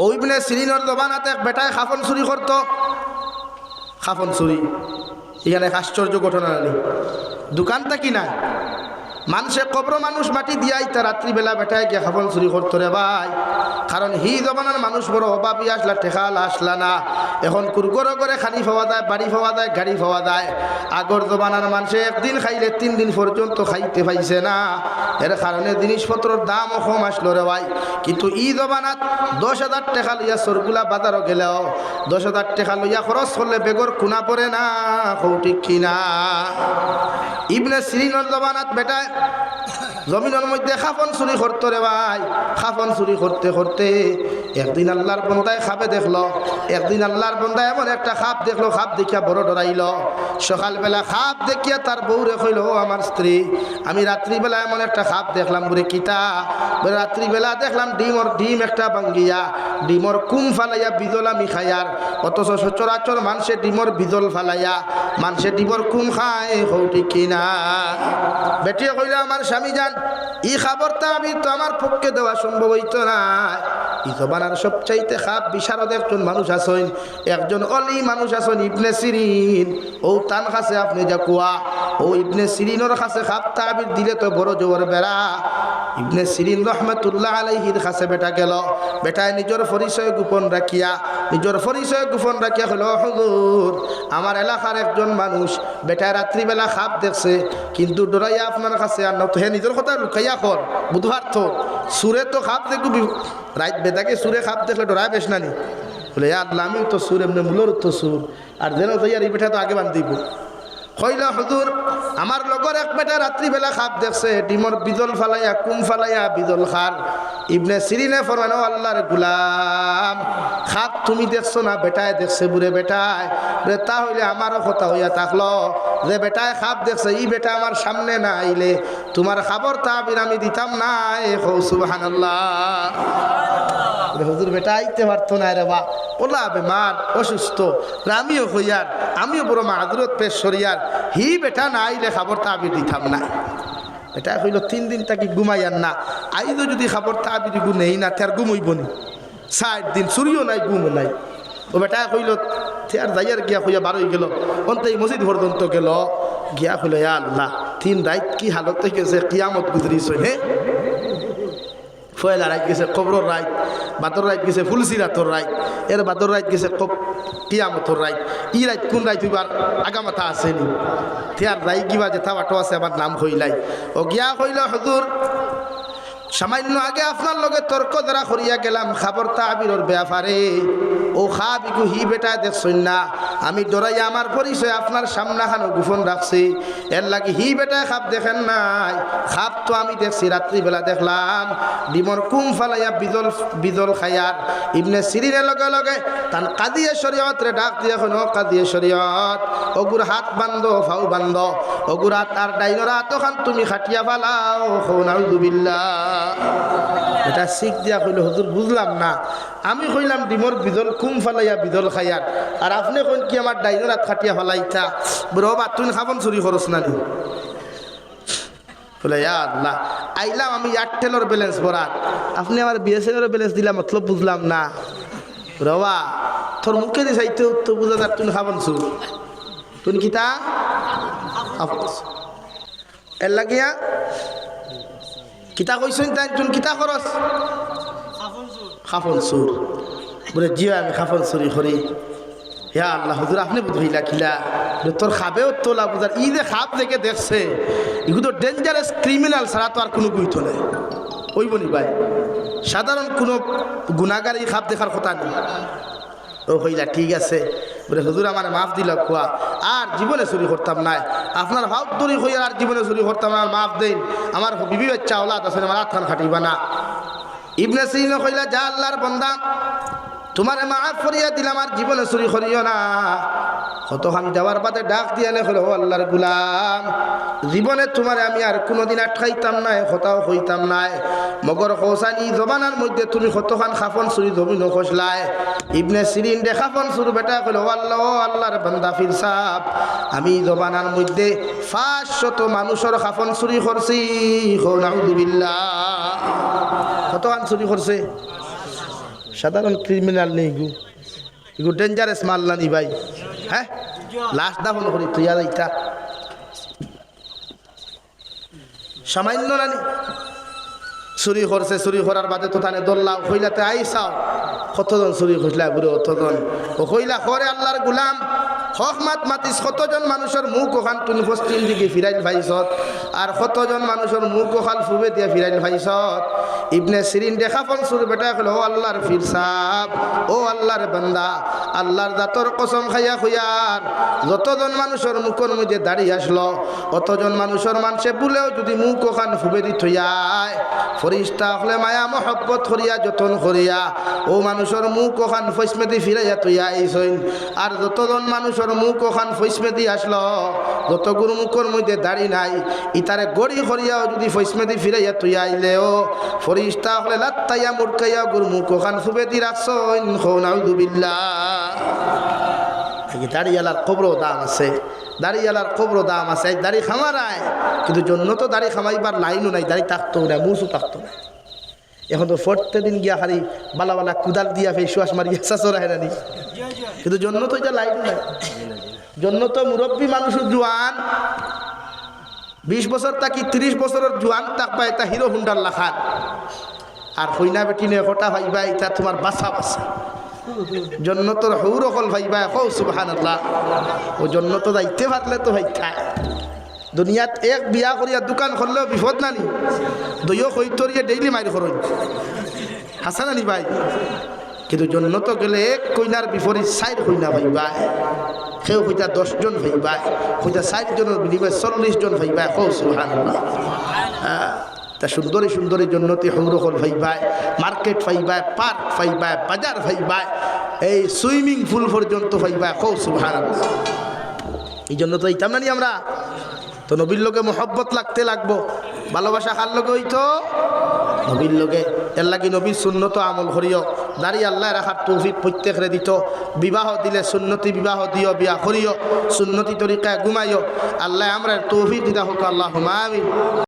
ও ইবনে সিরিনর দোবানাতে এক বেটায় খাফন চুরি করত। খাফন চুরি। এখানে এক আশ্চর্য ঘটনা নেই দোকানটা কি না মানুষে কবর মানুষ মাটি দিয়াই তা রাত্রিবেলা বেটায় গিয়ে খাফন চুরি করতো রে ভাই। কারণ হি জমানার মানুষ বড় অভাবী আসলা ঠেকাল আসলা না এখন কুরগর করে খানি পাওয়া যায় বাড়ি পাওয়া যায় গাড়ি পাওয়া যায় আগর জমানার মানুষে একদিন খাইলে তিন দিন পর্যন্ত খাইতে পাইছে না। এর কারণে জিনিসপত্রের দামও কম আসলো রে ভাই। কিন্তু ই জমানাত দশ হাজার টাকা লইয়া সরগুলা বাজারও গেলেও দশ হাজার টাকা লইয়া খরচ করলে বেগর কুনা পড়ে না কৌটিক কিনা ইবনে সিরিনর জমানাত বেটায় জমিনের মধ্যে খাফন চুরি করতো রে ভাই। খাফন চুরি করতে করতে একদিন আল্লাহর বন্দায় খাবে দেখল, একদিন আল্লাহর বন্দায় এমন একটা খাপ দেখল, খাপ দেখিয়া বড় ডরাইল। সকালবেলা খাপ দেখিয়া তার বউরে কইল, ও আমার স্ত্রী, আমি রাত্রিবেলা এমন একটা খাপ দেখলাম বুড়ে কিতা। বলে, রাত্রিবেলা দেখলাম ডিমর, ডিম একটা ভাঙ্গিয়া, ডিমর কুম ফালাইয়া বিজল আমি খাইয়ার অথচ সচরাচর মানুষে ডিমর বিজল ফালাইয়া, মানুষে ডিমর কুম খায় হৌটি কিনা? বেটিয়ে কইল, আমার স্বামী যান ই খাবারটা আমি তো আমার পক্ষে দেওয়া সম্ভব হইতো না। ই জবানার সবচাইতে খাপ বিশারদ একজন মানুষ আছেন, একজন অলি মানুষ আছেন ইবনে সিরিন। ও তান কাছে আপনি যা কুয়া, ও ইবনে সিরিনের কাছে খাপ তাবির দিলে তো বড় জোর বেড়া। ইবনে সিরিন রহমতুল্লাহ আলাইহির কাছে বেটা গেল, বেটায় নিজের পরিচয় গোপন রাখিয়া, নিজের পরিচয় গোপন রাখিয়া হলো হুজুর, আমার এলাকার একজন মানুষ বেটায় রাত্রিবেলা খাপ দেখছে, কিন্তু ডরাইয়া আপনার কাছে আর নতো হে নিজের কথা লুকাইয়া কর, বুধবার তো। সুরে তো খাপ দেখু রাত বেদাকে সুরে খাপ দেখলে ডরায় বেশ নানি। বলে আর লামি তো সুর, এমনি মূলর তো সুর। আর যেন তো ইয়ার এই তো আগে বান্ধিব কইলা, হুজুর, আমার লগর এক বেটা রাত্রিবেলা খাপ দেখছে। ডিমর বিদল ফালাইয়া, কুম ফালাইয়া বিদল খার ইবনে সিরিনে ফরমানো আল্লাহর গুলাম খাপ তুমি দেখছ না বেটায় দেখছে বুড়ে বেটায় তা হইলে আমারও কথা হইয়া থাকল। যে বেটায় খাপ দেখছে, ই বেটা আমার সামনে না আইলে তোমার খাবর তাবির আমি দিতাম না, এ সুবাহান হুজুর বেটা আইতে পারতো না রে বা ওলা বেমার অসুস্থ। আমিও হইয়ার আমিও বড় মাদুরত পেশ সরিয়ার হি বেটা না আইলে খাবার তাবি দিতাম না এটা হইল তিন দিন তাকে ঘুমাইয়ার না। আইজও যদি খাবার তাবি দিব নেই না তার ঘুমইব নি। ষাট দিন চুরিও নাই ঘুমও নাই। ও বেটা কইল আর যাইয়ার গিয়া হইয়া বারোই গেল। অন্ত এই মসজিদ পর্যন্ত গেল। গিয়া হইল আল্লাহ, তিন রাত কি হালত গেছে কিয়ামত গুজরিস হে? ফয়লা রাইত গেছে, কবরর রাইত বাতর রাইত গেছে ফুলসি রাতর রাইত, এর বাতর রাইত গেছে কিয়ামতর রাইত। ই রাইত কোন রাইত হইবার আগামাথা আসেনি। থিয়ার রাই কিবা যেথা বাটো আছে, আমার নাম হইলাই। ও গিয়া হইল হজুর, সামান্য আগে আপনার লগে তর্ক দ্বারা করিয়া গেলাম, খাবর তাবিরর ব্যাপারে। ও খা বিকু হি বেটা দেখছই না। আমি ডরাই আমার পরিচয় আপনার সামনাখানো গোপন রাখছি। এর লাগি হি বেটা খাপ দেখেন নাই। খাপ তো আমি দেখছি, রাত্রিবেলা দেখলাম। ডিমর কুম ফালাইয়া বিদল বিদল খাইয়ার। ইবনে সিরিনের লগে লগে তান কাদিয়ে শরীয়ত রে ডাক দিয়ে এখন কাদিয়ে শরীয়ত, অগুর হাত বান্ধ, ফাউ বান্ধ। অগুর হাত আর ডাইনর হাত ওখান তুমি খাটিয়া ফালাও হৌনাউজুবিল্লাহ এটা শিখ দিয়া কইল, হুজুর বুঝলাম না। আমি কইলাম, ডিমর বিদল কুম ফালাইয়া বিদল খাইয়ার আর আপনি কইন কি আমার ডাইনর হাত খাটিয়া ফালাইতা বড় বা তুই খাবন চুরি খরচ না নি? বলে আল্লাহ, আইলাম আমি এয়ারটেলের ব্যালেন্স ভরা আপনি আমার বিএসএনের ব্যালেন্স দিলাম মতলব বুঝলাম না? রবা তোর মুখে দিয়ে চাইতে তো বুঝা যাক তুই খাবন চুর তুই কিতা? এর লাগিয়া কিতা কইছেন তাই? তুই কিতা খরচ খাফন চুর বলে জিও আমি খাফন চুরি করি। হ্যাঁ আল্লাহ হুজুর আপনি বুঝাইলা কিলা বলে, তোর খাবেও তোলা বুঝার ই যে খাপ দেখে দেখছে এগুলো ডেঞ্জারাস ক্রিমিনাল ছাড়া তো আর কোনো গুইতো নেই। ওই বনি ভাই সাধারণ কোনো গুণাগার এই খাপ দেখার কথা নেই। ও হইলা ঠিক আছে। বলে হুজুর আমার মাফ দিল কোয়া আর জীবনে চুরি করতাম নাই। আপনার ভাব দূরি হইয়া আর জীবনে চুরি করতাম না, আর মাফ দেন। আমার বিবি বাচ্চা ওলাদ আছে আমার আত্মান খাটিবা না। ইবনে সিরিন কইলা যা আল্লাহর বন্দা তোমার মাফ করিয়া দিলাম, আর জীবনে চুরি করিও না। কতখান যাওয়ার বাদে ডাক দিয়ে হলো আল্লাহর গুলাম, জীবনে তোমার আমি আর কোনোদিন আটকাইতাম নাই, হতাও হইতাম নাই। মগর কৌসানি জবানার মধ্যে তুমি কতখান খাফন চুরি জমি নখসলাই। ইবনে সিরিন দে খাফন চুর বেটা কইল আল্লাহ আল্লাহর বান্দা ফির সাপ আমি জবানার মধ্যে ফাঁস শত মানুষের খাফন চুরি করছি। নাউদুবিল্লাহ কতখান চুরি করছে? সাধারণ ক্রিমিনাল নেই গু। এগু ডেঞ্জারাস মাল না ভাই হ্যাঁ? লাশ দাফন করি তুই আর এইটা। সামান্য নানি চুরি করছে, চুরি করার বাদে তো তানে দল্লা কইলাতে আইসাও। কতজন চুরি করলা বুড়ো, অতজন? ও কইলা, করে আল্লাহর গুলাম, হক মাত মাতিস, কতজন মানুষের মুখ ওখান তুমি পশ্চিম দিকে ফিরাইল ভাইছত আর কতজন মানুষের মুখ ওখান ফুবে দিয়া ফিরাইল ভাইছত ইবনে সিরিন দেখা ফল সুর বেটা কইল, ও আল্লাহর ফির সাহ ও আল্লাহর বান্দা, আল্লাহর দাতর কসম খাইয়া খুয়ার যতজন মানুষের মুখের মধ্যে দাঁড়িয়ে আসলো, অতজন মানুষের মানুষে বলেও যদি মুখ ওখান ফুবে দি থইয়ায় ফরিস্তা হলে মায়া মহব্বত করিয়া, যতন করিয়া, ও মানুষের মুখ ওখান ফৈসমেদি ফিরাইয়া তুইয়া আইসইন। আর যতজন মানুষের মুখ ওখান ফৈসমেদি আসলো যত গুরু মুখের মধ্যে দাড়ি নাই, ইতারে গড়ি করিয়াও যদি ফৈসমেদি ফিরাইয়া তুইয়া আইলেও ফরিস্তা হলে লাত্তাইয়া মুরকাইয়া গুরু মুখ ওখান ফুবেদি রাখছইন দাড়িয়ালার দাম আছে দাড়িয়ালার কবর দাম আছে দাড়ি খামারায়। কিন্তু জন্য তো দাড়ি খামাইবার লাইনও নাই, দাড়ি থাকতো না, মুসও থাকতো না। এখন তো ফোরতে দিন গিয়া খালি বালা বালা কুদাল দিয়া ফেই শুয়াশ মারিয়া চাষরা হেরানি কিন্তু জন্য তো এটা লাইন নাই। জন্য তো মুরব্বী মানুষ জোয়ান বিশ বছর থাকি ত্রিশ বছরের জোয়ান তাক পায় এটা হিরো হুন্ডার লাখান আর হইনা বেটি নে কটা ভাইবা এটা তোমার বাসা বাসা জন্নতর হৌর হল ভাইবা কৌ সুবাহান আল্লাহ ও জন্নত যাইতে পারলে তো ভাই খায় দুনিয়াত এক বিয়া করিয়া দোকান খুললেও বিপদ নানি। দইও কৈতরিয়ে ডেইলি মাইর খরচ হাসা নানি ভাই। কিন্তু জন্নত গেলে এক কইনার বিপরীত চাইর কইনা ভাইবা সেও হইতা দশজন ভাইবা হইতা ষাটজনের বিনিময়ে চল্লিশ জন ভাইবা কৌ আল্লাহ তা সুন্দরী সুন্দরী জন্নতি সংরক্ষণ ফাইবায় মার্কেট ফাইবায় পার্ক ফাইবায় বাজার ফাইবায় এই সুইমিং পুল পর্যন্ত ফাইবায় কৌ সুভান এই জন্য তো এইতাম নানি আমরা তো নবীর লোকে মোহব্বত লাগতে লাগবো। ভালোবাসা কার লোকে হইতো? নবীর লোকে। এর লাগি নবীর সুন্নত আমল করিও। দাঁড়িয়ে আল্লাহ রাখার তৌফিক প্রত্যেকরে দিত। বিবাহ দিলে সুন্নতি বিবাহ দিও, বিয়া করিও। সুন্নতি তরিকায় ঘুমাইও। আল্লাহ আমরা তৌফিক দিদা হোক আল্লাহ আমি